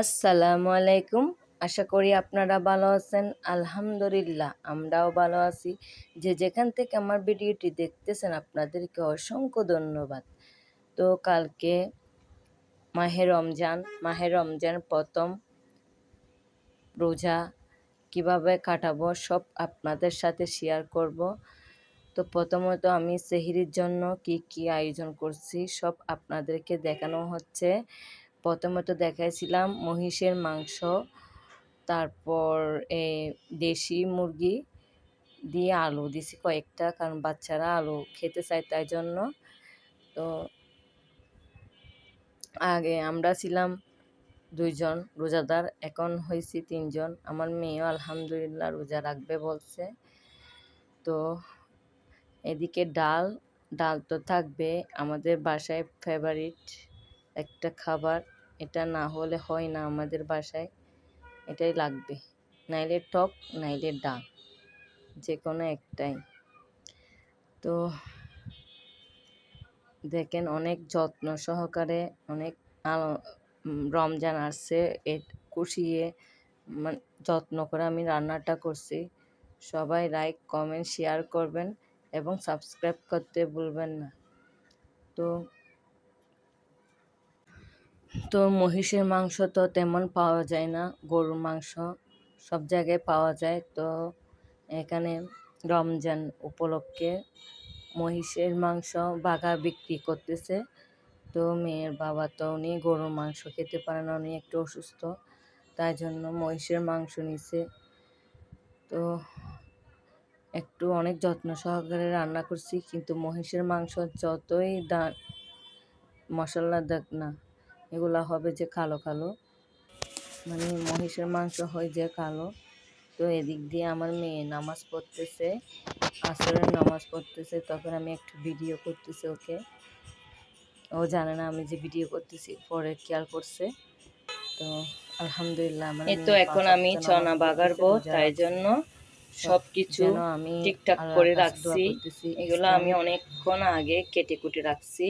আসসালামু আলাইকুম। আশা করি আপনারা ভালো আছেন। আলহামদুলিল্লাহ, আমরাও ভালো আছি। যে যেখান থেকে আমার ভিডিওটি দেখতেছেন, আপনাদেরকে অসংখ্য ধন্যবাদ। তো কালকে মাহে রমজান মাহে রমজান প্রথম রোজা কীভাবে কাটাবো সব আপনাদের সাথে শেয়ার করব। তো প্রথমত আমি সেহিরির জন্য কি কি আয়োজন করছি সব আপনাদেরকে দেখানো হচ্ছে। প্রথমত দেখাইছিলাম মহিষের মাংস, তারপর দেশি মুরগি দিয়ে আলু। দিছি কয়েকটা, কারণ বাচ্চারা আলু খেতে চায় তাই জন্য। তো আগে আমরা ছিলাম দুইজন রোজাদার, এখন হয়েছি তিনজন। আমার মেয়েও আলহামদুলিল্লাহ রোজা রাখবে বলছে। তো এদিকে ডাল ডাল তো থাকবে। আমাদের বাসায় ফেভারিট একটা খাবার, এটা না হলে হয় না আমাদের বাসায়। এটাই লাগবে। নাইলে টক, নাইলে ডাল যে কোনো একটাই। তো দেখেন অনেক যত্ন সহকারে অনেক রমজান আসছে। এ কুষিয়ে মানে যত্ন করে আমি রান্নাটা করছি। সবাই লাইক কমেন্ট শেয়ার করবেন এবং সাবস্ক্রাইব করতে ভুলবেন না। তো তো মহিষের মাংস তো তেমন পাওয়া যায় না, গরুর মাংস সব জায়গায় পাওয়া যায়। তো এখানে রমজান উপলক্ষে মহিষের মাংস বাঘা বিক্রি করতেছে। তো মেয়ের বাবা তো উনি গরুর মাংস খেতে পারে না, উনি একটু অসুস্থ, তাই জন্য মহিষের মাংস নিছে। তো একটু অনেক যত্ন সহকারে রান্না করছি, কিন্তু মহিষের মাংস যতই দা মশলা দেখ না। এগুলা হবে যে কালো কালো। মানে মহিষের মাংস হয় যে কালো। তো এদিক দিয়ে আমার মেয়ে নামাজ পড়তেছে আসরের নামাজ পড়তেছে তখন আমি একটু ভিডিও করতেছি ওকে। ও জানে না আমি যে ভিডিও করতেছি পরে খেয়াল করছে। তো আলহামদুলিল্লাহ আমার এই তো এখন আমি চনা বাগারবো তাই জন্য সবকিছু আমি ঠিকঠাক করে রাখছি। এগুলো আমি অনেকক্ষণ আগে কেটে কুটে রাখছি।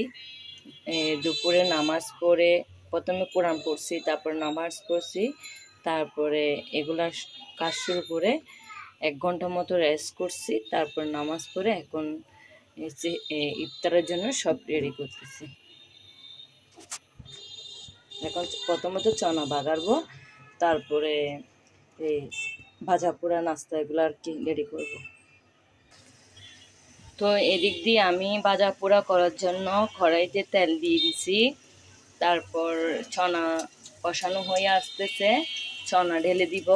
দুপুরে নামাজ পড়ে প্রথমে কোরআন পড়ছি, তারপর নামাজ পড়ছি, তারপরে এগুলা কাজ শুরু করে এক ঘণ্টা মতো রেস্ট করছি, তারপর নামাজ পড়ে এখন ইফতারের জন্য সব রেডি করতেছি। এখন প্রথমত চনা বাগারবো, তারপরে এই ভাজা পোড়া, নাস্তা এগুলো আর কি রেডি করব। তো এদিক দিয়ে আমি ভাজা পোড়া করার জন্য কড়াইতে তেল দিয়ে দিছি। তারপর ছনা কষানো হয়ে আসতেছে, ছনা ঢেলে দিব।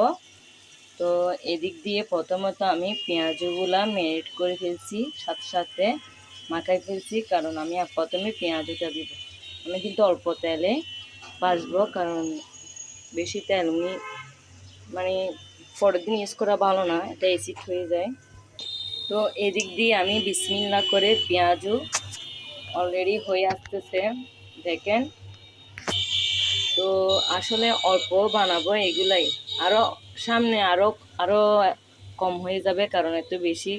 তো এদিক দিয়ে প্রথমত আমি পেঁয়াজগুলা মেরিট করে ফেলছি, সাথে সাথে মাখাই ফেলছি, কারণ আমি প্রথমে পেঁয়াজটা দিব। আমি কিন্তু অল্প তেলে বাসবো কারণ বেশি তেল উনি মানে পরের দিন ইউজ করা ভালো না, এটা এসিড হয়ে যায়। তো এদিক দিয়ে আমি বিসমিল্লা করে পেঁয়াজও অলরেডি হয়ে আসতেছে, দেখেন। তো আসলে অল্প বানাবো এগুলাই। আরও সামনে আরও আরও কম হয়ে যাবে কারণ এত বেশি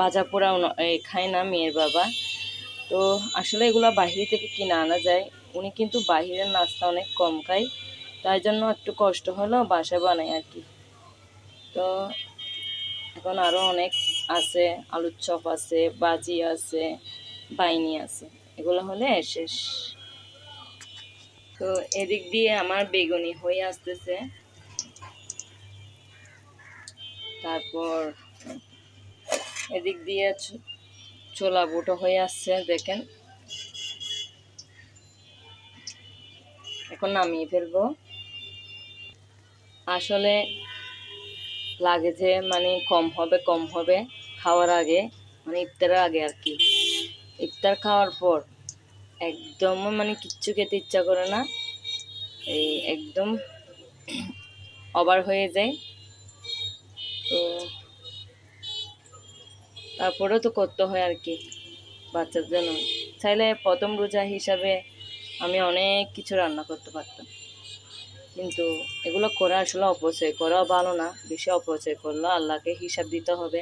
বাজা পোড়াও খায় না মেয়ের বাবা। তো আসলে এগুলো বাহিরে থেকে কিনে আনা যায়। উনি কিন্তু বাহিরের নাস্তা অনেক কম খায়। তাই জন্য একটু কষ্ট হলেও বাসা বানাই আর কি। তো এখন আরও অনেক আছে, আলুর চপ আছে, বাজি আছে, বাইনি আছে। এগুলো হলে শেষ। তো এদিক দিয়ে আমার বেগুনি হয়ে আসতেছে। তারপর এদিক দিয়ে ছোলা বুটো হয়ে আসছে, দেখেন। এখন নামিয়ে ফেলব। আসলে লাগে যে মানে কম হবে কম হবে, খাওয়ার আগে মানে ইফতারের আগে আর কি। ইফতার খাওয়ার পর একদম মানে কিচ্ছু খেতে ইচ্ছা করে না। এই একদম অবার হয়ে যায়। তো তারপরেও তো করতে হয় আর কি বাচ্চার জন্য। চাইলে প্রথম রোজা হিসাবে আমি অনেক কিছু রান্না করতে পারতাম। কিন্তু এগুলো করা আসলে অপচয় করা ভালো না, বেশি অপচয় করলে। আল্লাহকে হিসাব দিতে হবে।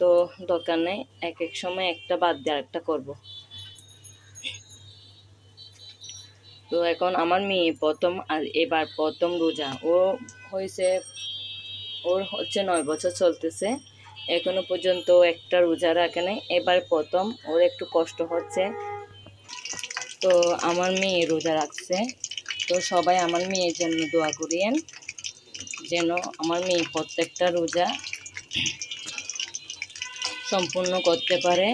তো দরকার নেই, এক এক সময় একটা বাদ দিয়ে আরেকটা করব। তো এখন আমার মেয়ে প্রথম আর এবার প্রথম রোজা। ও হয়েছে, ওর হচ্ছে নয় বছর চলতেছে। এখনও পর্যন্ত একটা রোজা রাখে নাই। এবার প্রথম, ওর একটু কষ্ট হচ্ছে। তো আমার মেয়ে রোজা রাখছে। তো সবাই আমার মেয়ের জন্য দোয়া করিয়েন, যেন আমার মেয়ে প্রত্যেকটা রোজা সম্পূর্ণ করতে পারে।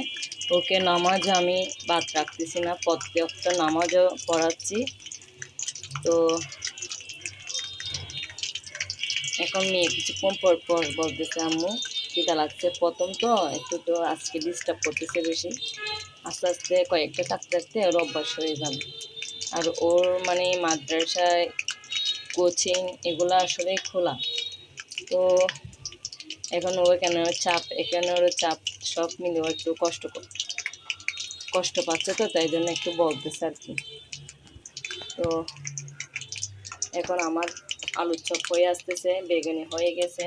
ওকে নামাজ আমি বাদ রাখতেছি না প্রত্যেকটা নামাজও পড়াচ্ছি। তো এখন মেয়ে কিছুক্ষণ পর পর বলতেছে, আম্মু, খিদা লাগছে প্রথম তো, একটু তো আজকে ডিস্টার্ব করতেছে বেশি। আস্তে আস্তে কয়েকটা থাকতে থাকতে ওর অভ্যাস হয়ে যাবে। আর ওর মানে মাদ্রাসায় কোচিং এগুলো আসলে খোলা। তো এখন ও ওর চাপ এখানে ওর চাপ সব মিলে ও একটু কষ্ট কষ্ট পাচ্ছে তো, তাই জন্য একটু বলতেছে আর কি। তো এখন আমার আলুর চপ হয়ে আসতেছে, বেগুনি হয়ে গেছে।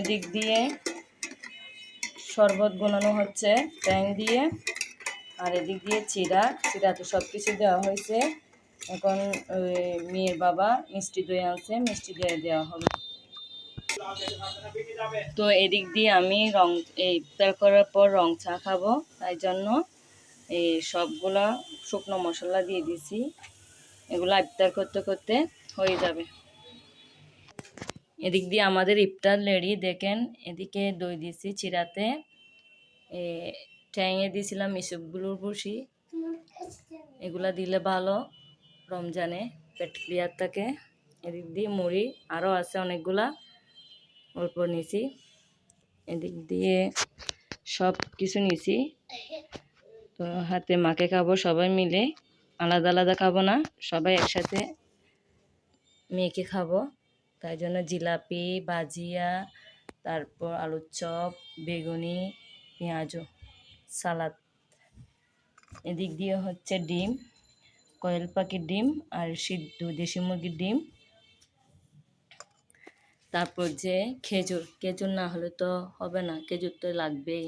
এদিক দিয়ে শরবত বানানো হচ্ছে, ট্যাং দিয়ে। আর এদিক দিয়ে চিরা চিরা তো সব কিছু দেওয়া হয়েছে। এখন মেয়ের বাবা মিষ্টি দই আনছে, মিষ্টি দই দেওয়া হবে। তো এদিক দিয়ে আমি রং, এই ইফতার করার পর রং চা খাব, তাই জন্য এই সবগুলা শুকনো মশলা দিয়ে দিছি। এগুলো ইফতার করতে করতে হয়ে যাবে। এদিক দিয়ে আমাদের ইফতার লেডি দেখেন, এদিকে দই দিছি চিরাতে, এ ট্যাঙে দিয়েছিলাম ইসবগুলোর বসি। এগুলা দিলে ভালো রমজানে, পেট ক্লিয়ার থাকে। এদিক দিয়ে মুড়ি আরও আছে অনেকগুলা। অল্প নিছি এদিক দিয়ে সব কিছু নিছি তো হাতে মাকে খাব সবাই মিলে। আলাদা আলাদা খাব না, সবাই একসাথে মেয়েকে খাব। তাই জন্য জিলাপি বাজিয়া তারপর আলুর চপ, বেগুনি পেঁয়াজও সালাদ। এদিক দিয়ে হচ্ছে ডিম, কয়েল পাখির ডিম আর সিদ্ধ দেশি মুরগির ডিম। তারপর যে খেজুর খেজুর না হলে তো হবে না খেজুর তো লাগবেই।